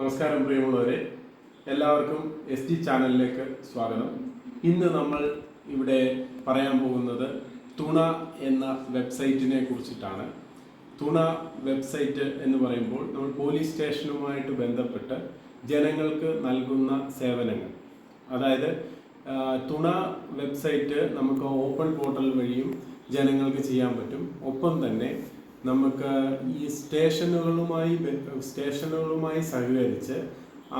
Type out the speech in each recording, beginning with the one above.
നമസ്കാരം പ്രിയമുള്ളവരെ. എല്ലാവർക്കും എസ് ടി ചാനലിലേക്ക് സ്വാഗതം. ഇന്ന് നമ്മൾ ഇവിടെ പറയാൻ പോകുന്നത് തുണ എന്ന വെബ്സൈറ്റിനെ കുറിച്ചിട്ടാണ്. തുണ വെബ്സൈറ്റ് എന്ന് പറയുമ്പോൾ നമ്മൾ പോലീസ് സ്റ്റേഷനുമായിട്ട് ബന്ധപ്പെട്ട് ജനങ്ങൾക്ക് നൽകുന്ന സേവനങ്ങൾ. അതായത് തുണ വെബ്സൈറ്റ് നമുക്ക് ഓപ്പൺ പോർട്ടൽ വഴിയും ജനങ്ങൾക്ക് ചെയ്യാൻ പറ്റും. ഒപ്പം തന്നെ നമുക്ക് ഈ സ്റ്റേഷനുകളുമായി സ്റ്റേഷനുകളുമായി സഹകരിച്ച്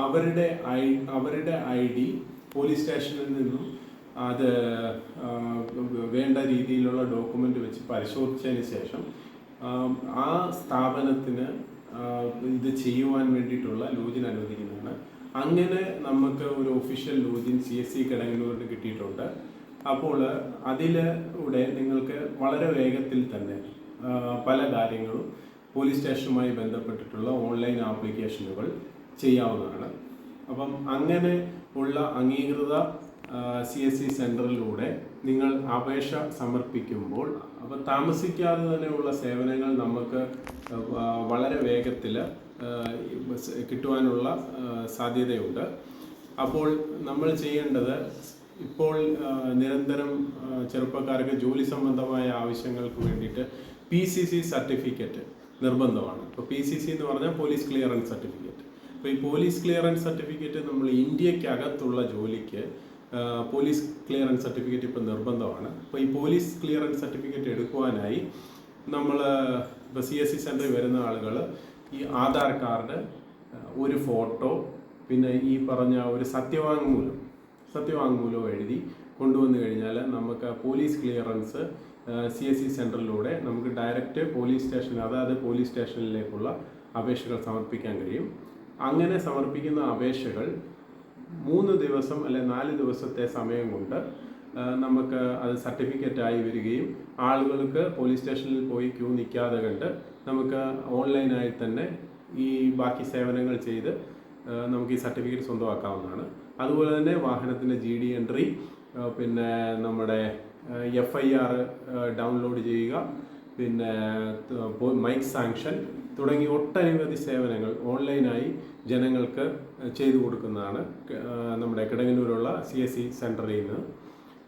അവരുടെ ഐ അവരുടെ ഐ ഡി പോലീസ് സ്റ്റേഷനിൽ നിന്നും അത് വേണ്ട രീതിയിലുള്ള ഡോക്യുമെന്റ് വെച്ച് പരിശോധിച്ചതിന് ശേഷം ആ സ്ഥാപനത്തിന് ഇത് ചെയ്യുവാൻ വേണ്ടിയിട്ടുള്ള ലോജിൻ അനുവദിക്കുന്നതാണ്. അങ്ങനെ നമുക്ക് ഒരു official login C S C കിടങ്ങൂരിന് കിട്ടിയിട്ടുണ്ട്. അപ്പോൾ അതിലൂടെ നിങ്ങൾക്ക് വളരെ വേഗത്തിൽ തന്നെ പല കാര്യങ്ങളും പോലീസ് സ്റ്റേഷനുമായി ബന്ധപ്പെട്ടിട്ടുള്ള ഓൺലൈൻ ആപ്ലിക്കേഷനുകൾ ചെയ്യാവുന്നതാണ്. അപ്പം അങ്ങനെ ഉള്ള അംഗീകൃത സി എസ് സി സെന്ററിലൂടെ നിങ്ങൾ അപേക്ഷ സമർപ്പിക്കുമ്പോൾ അപ്പം താമസിക്കാതെ തന്നെയുള്ള സേവനങ്ങൾ നമുക്ക് വളരെ വേഗത്തിൽ കിട്ടുവാനുള്ള സാധ്യതയുണ്ട്. അപ്പോൾ നമ്മൾ ചെയ്യേണ്ടത് ഇപ്പോൾ നിരന്തരം ചെറുപ്പക്കാർക്ക് ജോലി സംബന്ധമായ ആവശ്യങ്ങൾക്ക് വേണ്ടിയിട്ട് പി സി സി സർട്ടിഫിക്കറ്റ് നിർബന്ധമാണ്. ഇപ്പോൾ പി സി സി എന്ന് പറഞ്ഞാൽ പോലീസ് ക്ലിയറൻസ് സർട്ടിഫിക്കറ്റ് അപ്പോൾ ഈ പോലീസ് ക്ലിയറൻസ് സർട്ടിഫിക്കറ്റ് നമ്മൾ ഇന്ത്യക്കകത്തുള്ള ജോലിക്ക് പോലീസ് ക്ലിയറൻസ് സർട്ടിഫിക്കറ്റ് ഇപ്പോൾ നിർബന്ധമാണ്. അപ്പോൾ ഈ പോലീസ് ക്ലിയറൻസ് സർട്ടിഫിക്കറ്റ് എടുക്കുവാനായി നമ്മൾ ഇപ്പോൾ സി എസ് സി സെന്ററിൽ വരുന്ന ആളുകൾ ഈ ആധാർ കാർഡ് ഒരു ഫോട്ടോ പിന്നെ ഈ പറഞ്ഞ ഒരു സത്യവാങ്മൂലം സത്യവാങ്മൂലം എഴുതി കൊണ്ടുവന്നു കഴിഞ്ഞാൽ നമുക്ക് police clearance C S C സെന്ററിലൂടെ നമുക്ക് ഡയറക്റ്റ് പോലീസ് സ്റ്റേഷൻ അതായത് പോലീസ് സ്റ്റേഷനിലേക്കുള്ള അപേക്ഷകൾ സമർപ്പിക്കാൻ കഴിയും. അങ്ങനെ സമർപ്പിക്കുന്ന അപേക്ഷകൾ മൂന്ന് ദിവസം അല്ലെ നാല് ദിവസത്തെ സമയം കൊണ്ട് നമുക്ക് അത് സർട്ടിഫിക്കറ്റായി വരികയും ആളുകൾക്ക് പോലീസ് സ്റ്റേഷനിൽ പോയി ക്യൂ നിൽക്കാതെ കണ്ട് നമുക്ക് ഓൺലൈനായി തന്നെ ഈ ബാക്കി സേവനങ്ങൾ ചെയ്ത് നമുക്ക് ഈ സർട്ടിഫിക്കറ്റ് സ്വന്തമാക്കാവുന്നതാണ്. അതുപോലെ തന്നെ വാഹനത്തിന്റെ ജി ഡി എൻട്രി പിന്നെ നമ്മുടെ എഫ് ഐ ആർ ഡൗൺലോഡ് ചെയ്യുക പിന്നെ മൈക്ക് സാങ്ഷൻ തുടങ്ങി ഒട്ടനവധി സേവനങ്ങൾ ഓൺലൈനായി ജനങ്ങൾക്ക് ചെയ്തു കൊടുക്കുന്നതാണ് നമ്മുടെ കിടങ്ങന്നൂരുള്ള സി എസ് സി സെന്ററിൽ നിന്ന്.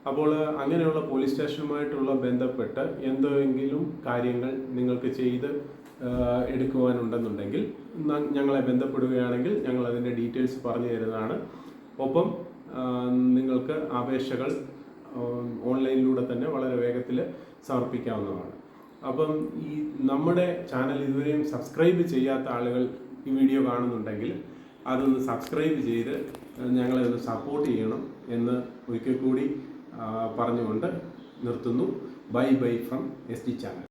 അപ്പോൾ അങ്ങനെയുള്ള പോലീസ് സ്റ്റേഷനുമായിട്ടുള്ള ബന്ധപ്പെട്ട് എന്തെങ്കിലും കാര്യങ്ങൾ നിങ്ങൾക്ക് ചെയ്ത് എടുക്കുവാനുണ്ടെന്നുണ്ടെങ്കിൽ ഞങ്ങളെ ബന്ധപ്പെടുകയാണെങ്കിൽ ഞങ്ങൾ അതിന്റെ ഡീറ്റെയിൽസ് പറഞ്ഞു തരുന്നതാണ്. ഒപ്പം നിങ്ങൾക്ക് അപേക്ഷകൾ ഓൺലൈനിലൂടെ തന്നെ വളരെ വേഗത്തിൽ സമർപ്പിക്കാവുന്നതാണ്. അപ്പം ഈ നമ്മുടെ ചാനൽ ഇതുവരെയും സബ്സ്ക്രൈബ് ചെയ്യാത്ത ആളുകൾ ഈ വീഡിയോ കാണുന്നുണ്ടെങ്കിൽ അതൊന്ന് സബ്സ്ക്രൈബ് ചെയ്ത് ഞങ്ങളെ ഒന്ന് സപ്പോർട്ട് ചെയ്യണം എന്ന് ഒരിക്കൽ കൂടി പറഞ്ഞുകൊണ്ട് നിർത്തുന്നു. Bye bye from S T channel.